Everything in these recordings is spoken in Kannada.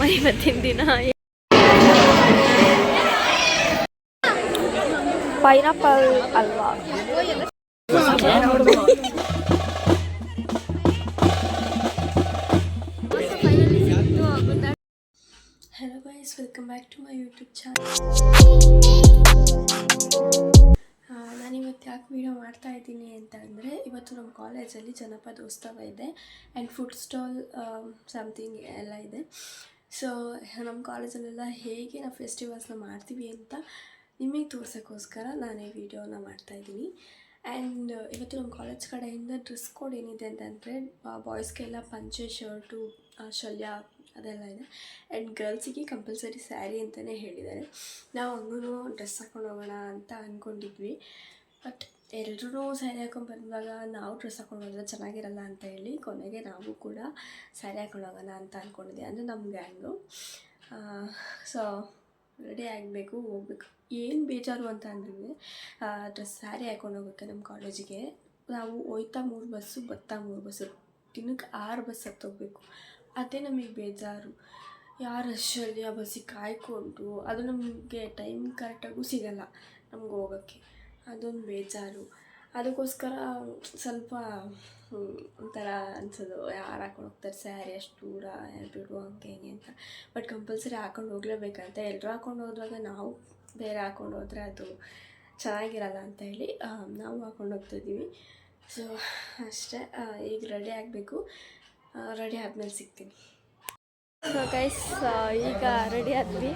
ನಮ್ಮ ಇವತ್ತಿನ ದಿನ. ಪೈನಾಪಲ್ ಅಲ್ವಾ? Hello guys welcome back to my YouTube channel ನಾನಿವತ್ತು ಯಾಕೆ ವೀಡಿಯೋ ಮಾಡ್ತಾ ಇದ್ದೀನಿ ಅಂತ ಅಂದರೆ ಇವತ್ತು ನಮ್ಮ ಕಾಲೇಜಲ್ಲಿ ಜನಪದೋತ್ಸವ ಇದೆ ಆ್ಯಂಡ್ ಫುಡ್ ಸ್ಟಾಲ್ ಸಮಥಿಂಗ್ ಎಲ್ಲ ಇದೆ. ಸೊ, ನಮ್ಮ ಕಾಲೇಜಲ್ಲೆಲ್ಲ ಹೇಗೆ ನಾವು ಫೆಸ್ಟಿವಲ್ಸ್ನ ಮಾಡ್ತೀವಿ ಅಂತ ನಿಮಗೆ ತೋರ್ಸೋಕ್ಕೋಸ್ಕರ ನಾನು ಈ ವಿಡಿಯೋನ ಮಾಡ್ತಾಯಿದ್ದೀನಿ ಆ್ಯಂಡ್ ಇವತ್ತು ನಮ್ಮ ಕಾಲೇಜ್ ಕಡೆಯಿಂದ ಡ್ರೆಸ್ ಕೋಡ್ ಏನಿದೆ ಅಂತಂದರೆ ಬಾಯ್ಸ್ಗೆಲ್ಲ ಪಂಚೆ ಶರ್ಟು ಶಲ್ಯ ಅದೆಲ್ಲ ಇದೆ. ಆ್ಯಂಡ್ ಗರ್ಲ್ಸಿಗೆ ಕಂಪಲ್ಸರಿ ಸ್ಯಾರಿ ಅಂತಲೇ ಹೇಳಿದ್ದಾರೆ. ನಾವು ಹಂಗೂ ಡ್ರೆಸ್ ಹಾಕೊಂಡು ಹೋಗೋಣ ಅಂತ ಅಂದ್ಕೊಂಡಿದ್ವಿ. ಬಟ್ ಎಲ್ಲರೂ ಸ್ಯಾರಿ ಹಾಕೊಂಡು ಬಂದಾಗ ನಾವು ಡ್ರೆಸ್ ಹಾಕೊಂಡು ಹೋದ್ರೆ ಚೆನ್ನಾಗಿರಲ್ಲ ಅಂತ ಹೇಳಿ ಕೊನೆಗೆ ನಾವು ಕೂಡ ಸ್ಯಾರಿ ಹಾಕೊಂಡು ಹೋಗೋಣ ಅಂತ ಅಂದ್ಕೊಂಡಿದ್ದೆ ಅಂದರೆ ನಮ್ಮ ಗ್ಯಾಂಗು ಸೊ ರೆಡಿ ಆಗಬೇಕು, ಹೋಗ್ಬೇಕು. ಏನು ಬೇಜಾರು ಅಂತ ಅಂದರೆ ಡ್ರೆಸ್ ಸ್ಯಾರಿ ಹಾಕೊಂಡು ಹೋಗೋಕ್ಕೆ ನಮ್ಮ ಕಾಲೇಜಿಗೆ ನಾವು ಹೋಯ್ತಾ ಮೂರು ಬಸ್ಸು ಬತ್ತಾ ಮೂರು ಬಸ್ಸು. ದಿನಕ್ಕೆ ಆರು ಬಸ್ ಹತ್ತೋಗ್ಬೇಕು. ಅದೇ ನಮಗೆ ಬೇಜಾರು. ಯಾರು ರಶಲ್ಲಿ ಆ ಬಸ್ಸಿಗೆ ಕಾಯ್ಕೊಂಡು, ಅದು ನಮಗೆ ಟೈಮ್ ಕರೆಕ್ಟಾಗೂ ಸಿಗಲ್ಲ ನಮ್ಗೆ ಹೋಗೋಕ್ಕೆ. ಅದೊಂದು ಬೇಜಾರು. ಅದಕ್ಕೋಸ್ಕರ ಸ್ವಲ್ಪ ಒಂಥರ ಅನ್ಸೋದು, ಯಾರು ಹಾಕೊಂಡು ಹೋಗ್ತಾರೆ, ಸ್ಯಾರಿ ಅಷ್ಟು ದೂರ ಬಿಡು ಹಂಗೆ ಹಿಂಗೆ ಅಂತ. ಬಟ್ ಕಂಪಲ್ಸರಿ ಹಾಕೊಂಡು ಹೋಗ್ಲೇಬೇಕಂತ ಎಲ್ಲರೂ ಹಾಕೊಂಡು ಹೋದಾಗ ನಾವು ಬೇರೆ ಹಾಕೊಂಡು ಹೋದರೆ ಅದು ಚೆನ್ನಾಗಿರಲ್ಲ ಅಂತ ಹೇಳಿ ನಾವು ಹಾಕೊಂಡು ಹೋಗ್ತಾಯಿದ್ದೀವಿ ಸೊ ಅಷ್ಟೇ ಈಗ ರೆಡಿ ಆಗಬೇಕು. ರೆಡಿ ಆದಮೇಲೆ ಸಿಗ್ತೀನಿ. ಸೊ ಗೈಸ್ ಈಗ ರೆಡಿ ಆದ್ವಿ.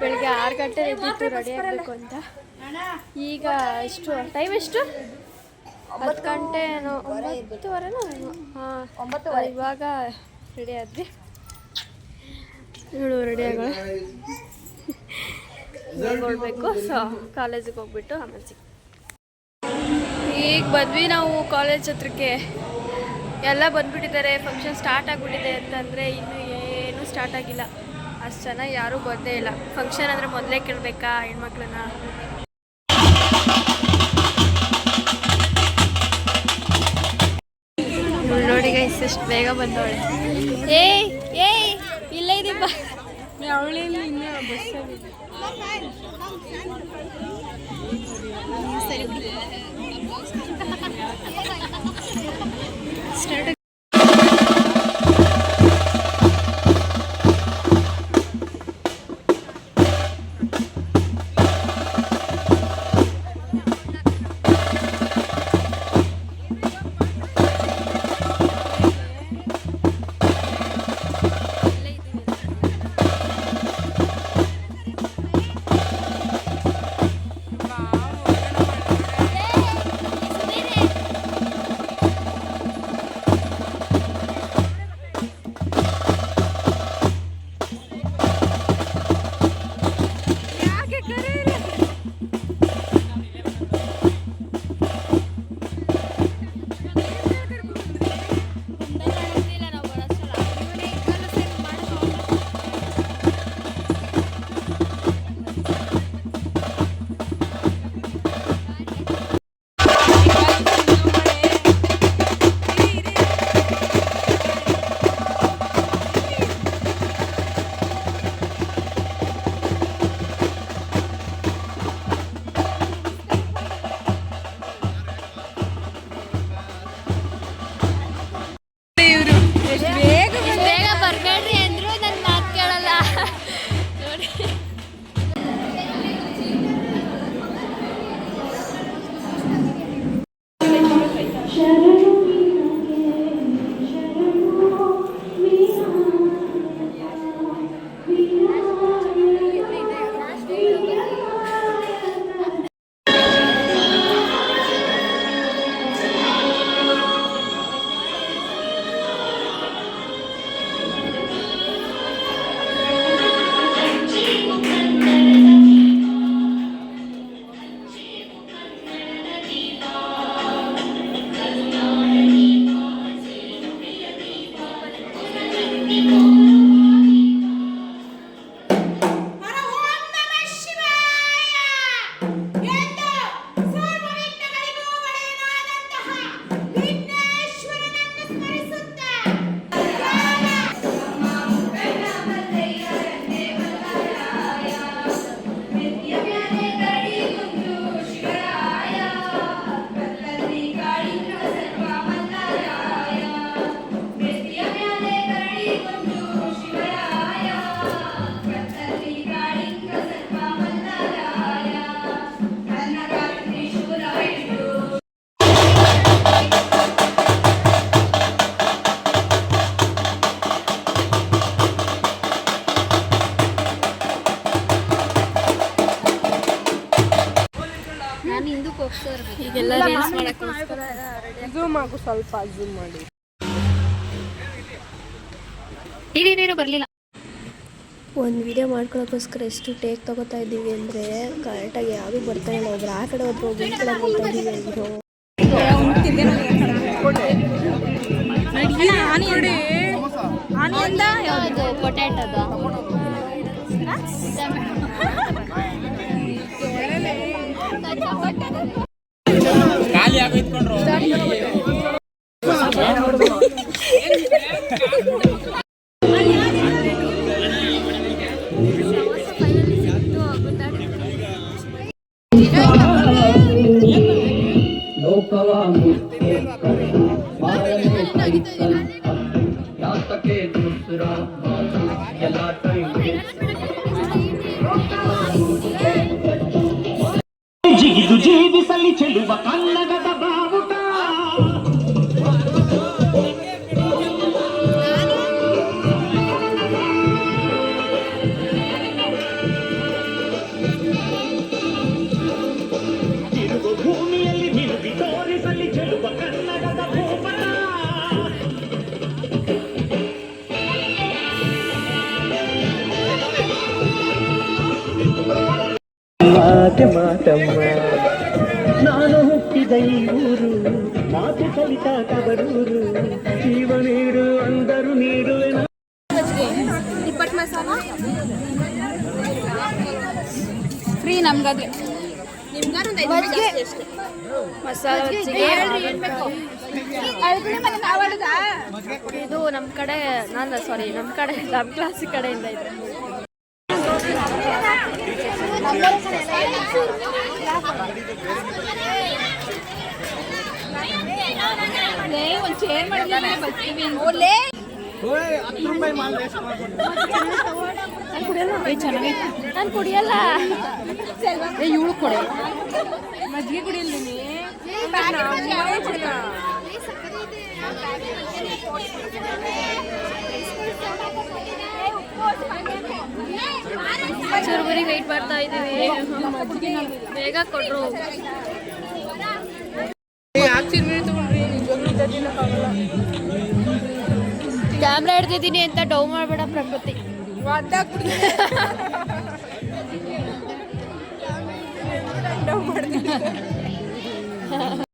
ಬೆಳಿಗ್ಗೆ ಆರು ಗಂಟೆ ಎದ್ದಿತ್ತು ರೆಡಿ ಆಗಬೇಕು ಅಂತ. ಈಗ ಎಷ್ಟು? ಟೈಮ್ ಎಷ್ಟು? ಹತ್ತು ಗಂಟೆ ಒಂಬತ್ತುವರೆನೋ ಹಾಂ ಇವಾಗ ರೆಡಿ ಆದ್ವಿ. ಇವಳು ರೆಡಿ ಆಗೋಣ. ನೋಡಬೇಕು ಸೊ ಕಾಲೇಜಿಗೆ ಹೋಗ್ಬಿಟ್ಟು ಆಮೇಲೆ ಸಿಗ್ ಈಗ ಬಂದ್ವಿ ನಾವು ಕಾಲೇಜ್ ಹತ್ರಕ್ಕೆ. ಎಲ್ಲ ಬಂದ್ಬಿಟ್ಟಿದ್ದಾರೆ ಫಂಕ್ಷನ್ ಸ್ಟಾರ್ಟ್ ಆಗಿಬಿಟ್ಟಿದೆ ಅಂತಂದರೆ ಇನ್ನೂ ಸ್ಟಾರ್ಟ್ ಆಗಿಲ್ಲ. ಅಷ್ಟು ಚೆನ್ನಾಗಿ ಯಾರೂ ಬಂದೇ ಇಲ್ಲ. ಫಂಕ್ಷನ್ ಅಂದರೆ ಮೊದಲೇ ಕೇಳಬೇಕಾ ಹೆಣ್ಮಕ್ಳನ್ನ? ನೋಡಿ ಗೈಸ್ ಎಷ್ಟು ಬೇಗ ಬಂದವಳೆ. ಏಯ್ ಏಯ್ ಇಲ್ಲೇ ಇದೆ ಬಾ ಸರಿ ಸ್ಟಾರ್ಟ್ ಈಗೆಲ್ಲ ರೀಲ್ಸ್ ಮಾಡೋಕ್ಕೋಸ್ಕರ ಝೂಮ್ ಆಗು ಸ್ವಲ್ಪ ಝೂಮ್ ಮಾಡಿ. ಬರಲಿಲ್ಲ? ಒಂದು ವಿಡಿಯೋ ಮಾಡ್ಕೊಳ್ಳೋಕ್ಕೋಸ್ಕರ ಎಷ್ಟು ಟೇಕ್ ತಗೋತಾ ಇದ್ದೀವಿ ಅಂದರೆ ಕರೆಕ್ಟಾಗಿ ಯಾವುದು ಬರ್ತಾ ಇಲ್ಲ. ಒಬ್ರು ಆ ಕಡೆ ಒಬ್ರು ಒಬ್ರು ಈ ಕಡೆ ಬರ್ತಾ ಇದ್ದೀವಿ ಅಂದರು ಯಾವುದು ಪೊಟ್ಯಾಟೋದ ಮಾತೆ ಮಾತಮ್ಮ. ನಾನು ಹುಟ್ಟಿದ ಈ ಊರು ಮಾತು ಕಲಿತ ಕಬರೂರು. ಜೀವ ನೀಡು ಅಂದರು ನೀಡುವೆ ಮಸಾಲ ಫ್ರೀ ನಮ್ಗದು ಮಸಾಲ ಮಜ್ಜಿಗೆ ಇದು. ನಮ್ಮ ಕಡೆ ನಾನು ಸಾರಿ ನಮ್ಮ ಕಡೆ ನಮ್ಮ ಕ್ಲಾಸ್ ಕಡೆಯಿಂದ ಇದೆ ಒಂದು ಚೇರ್ ಮಾಡಿದ್ರೆ ಬರ್ತೀವಿ ಓಲೇ ನಾನು ಕುಡಿಯಲ್ಲ ಇವಳು ಕೊಡೆ ಮಜ್ಜಿಗೆ ಕುಡಿಯಲ್ಲ ವೆಯ್ಟ್ ಮಾಡ್ತಾ ಇದ್ದೀವಿ. ಬೇಗ ಕೊಟ್ರು ಕ್ಯಾಮ್ರಾ ಹಿಡ್ದಿದ್ದೀನಿ ಅಂತ ಡೌ ಮಾಡಬೇಡ ಪ್ರಕೃತಿ.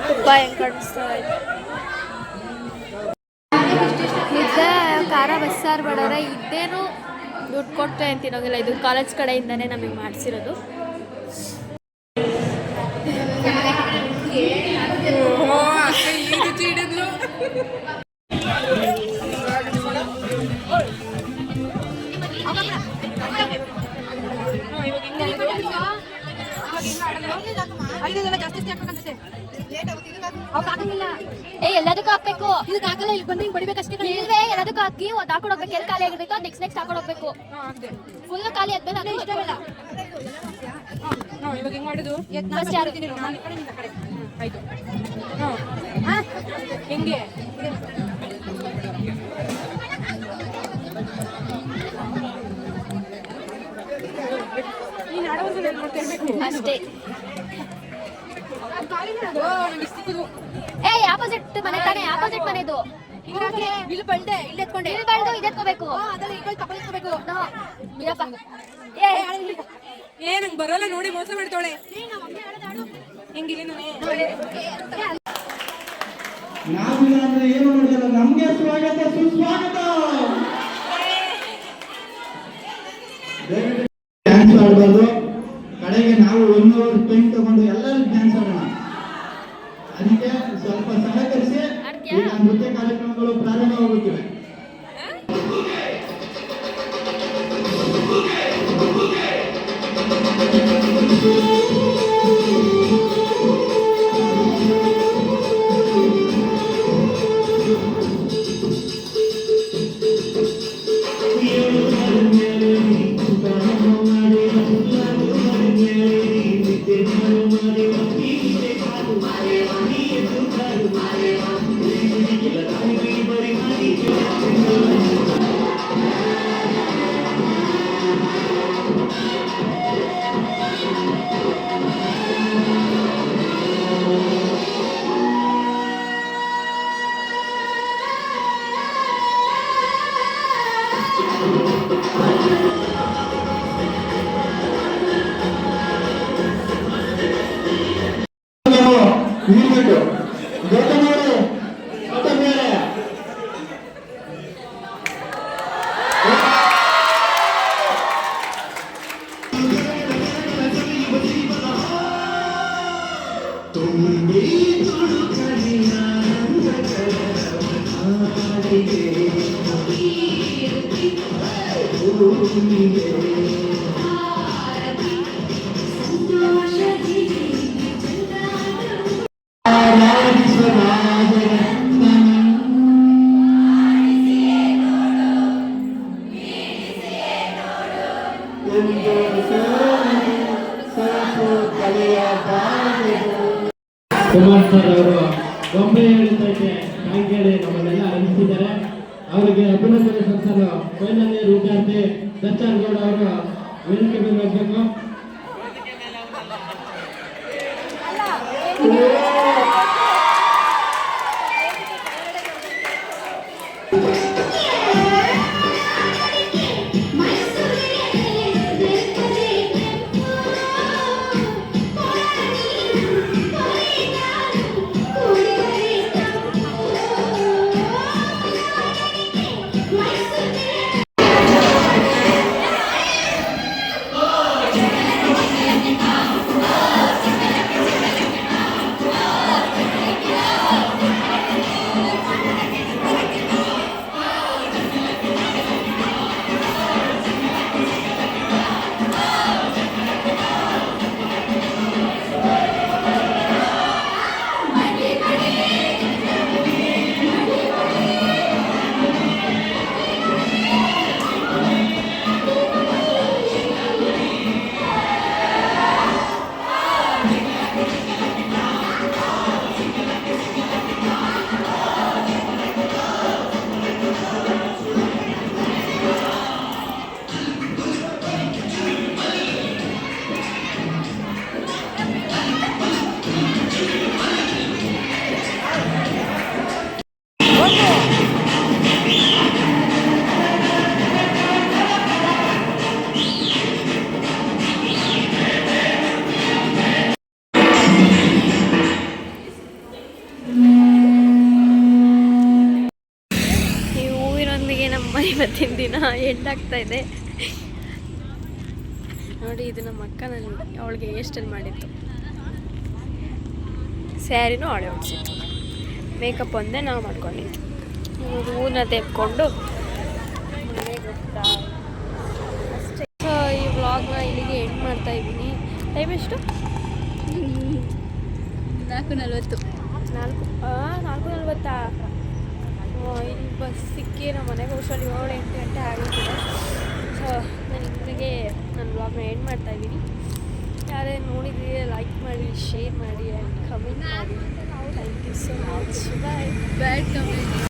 ತುಪ್ಪ. ಹೆಂಗೆ ಕಾಣಿಸ್ತಾ ಇದೆ? ಖಾರ ಬಸ್ಸಾರು ಮಾಡೋರೆ ಇದ್ದೇನು ದುಡ್ಡು ಕೊಟ್ಟು ಏನು ತಿನ್ನೋಗಿಲ್ಲ ಇದು ಕಾಲೇಜ್ ಕಡೆಯಿಂದನೇ ನಮಗೆ ಮಾಡಿಸಿರೋದು. ಏ ಎಲ್ಲದಕ್ಕೂ ಹಾಕ್ಬೇಕು. ಇದಕ್ಕೆ ಹಾಕಲ್ಲ ಇಲ್ಲಿ ಬಂದು ಬಡಿಬೇಕಷ್ಟೇ ಇಲ್ವೇ ಎಲ್ಲದಕ್ಕೂ ಹಾಕಿ ಒಂದು ಹಾಕೊಂಡು ಹೋಗ್ಬೇಕು. ಎಲ್ಲಿ ಖಾಲಿ ಆಗಿರ್ಬೇಕು ನೆಕ್ಸ್ಟ್ ನೆಕ್ಸ್ಟ್ ಹಾಕೊಂಡು ಹೋಗ್ಬೇಕು. ಫುಲ್ ಖಾಲಿ ಆದ್ಮೇಲೆ ಅದು ಇಷ್ಟವಿಲ್ಲ? ಇವಾಗ ಹೆಂಗ್ ಮಾಡುದು ಫಸ್ಟ್ ಯಾರು? ನಾನು ಈ ಕಡೆ ಕಡೆ. ಆಯ್ತು. ಹಾ. ಹೆಂಗೆ? ನೀನ್ ಆಡೋದು ಹೇಳ್ಕೊಡ್ತಾ ಇರ್ಬೇಕು ಅಷ್ಟೇ. ಓ ನಂಗೆ ಸಿಕ್ಕುದು ಏ ಆಪೋಸಿಟ್ ಮನೆ ತಾನೆ ಆಪೋಸಿಟ್ ಮನೆದು. ಇಲ್ಲಿ ಬಳ್ದೆ ಇಲ್ಲಿ ಎತ್ಕೊಂಡೆ. ಇಲ್ಲಿ ಬೆಳೆದು ಇದೆತ್ಕೋಬೇಕು ಅದೆಲ್ಲ ಈ ಕಡೆ ತಗೊಳ್ಸ್ಕೋಬೇಕು ಇರಪ್ಪ. ಏ ಏ. ನಂಗೆ ಬರೋಲ್ಲ ನೋಡಿ ಮೋಸ ಮಾಡ್ತಾಳೆ ಹೆಂಗಿಲ್ಲ ನಾವಿಲ್ಲ ಅಂದ್ರೆ ಏನು ನೋಡಿಲ್ಲ ನಮ್ಗೆ ಸ್ವಾಗತ ಸುಸ್ವಾಗತ. ಈ ಎಂಡಾಗ್ತಾ ಇದೆ. ನೋಡಿ ಇದು ನಮ್ಮ ಅಕ್ಕ ನಾನು ಅವಳಿಗೆ ಹೇರ್ಸ್ಟೈಲ್ ಮಾಡಿತ್ತು ಸ್ಯಾರಿನೂ ಅವಳೆ ಹೊಡ್ಸಿತ್ತು ಮೇಕಪ್ ಒಂದೇ ನಾವು ಮಾಡ್ಕೊಂಡಿದ್ದು. ಹೂನ ಅಷ್ಟೇ ಸೊ ಈ ವ್ಲಾಗ್ನ ಇಲ್ಲಿಗೆ ಎಂಡ್ ಮಾಡ್ತಾ ಇದ್ದೀನಿ. ಟೈಮ್ ಎಷ್ಟು? ನಾಲ್ಕು ನಲ್ವತ್ತು. ನಾಲ್ಕು ನಾಲ್ಕು ನಲ್ವತ್ತಾ? ಇಲ್ಲಿ ಬಸ್ ಸಿಕ್ಕಿ ನಮ್ಮ ಮನೆಗೆ ಹೋಗೋಷ್ಟರಲ್ಲಿ ಏಳು ಎಂಟು ಗಂಟೆ ಆಗಿರ್ತದೆ ಸೊ ನಾನು ಇಲ್ಲಿಗೆ ನನ್ನ ಬ್ಲಾಗ್ನ ಎಂಡ್ ಮಾಡ್ತಾ ಇದ್ದೀನಿ. ಯಾರೇ ನೋಡಿದ್ರೆ ಲೈಕ್ ಮಾಡಿ ಶೇರ್ ಮಾಡಿ ಆ್ಯಂಡ್ ಕಮೆಂಟ್ ಮಾಡಿ. Thank you so much bye bad comment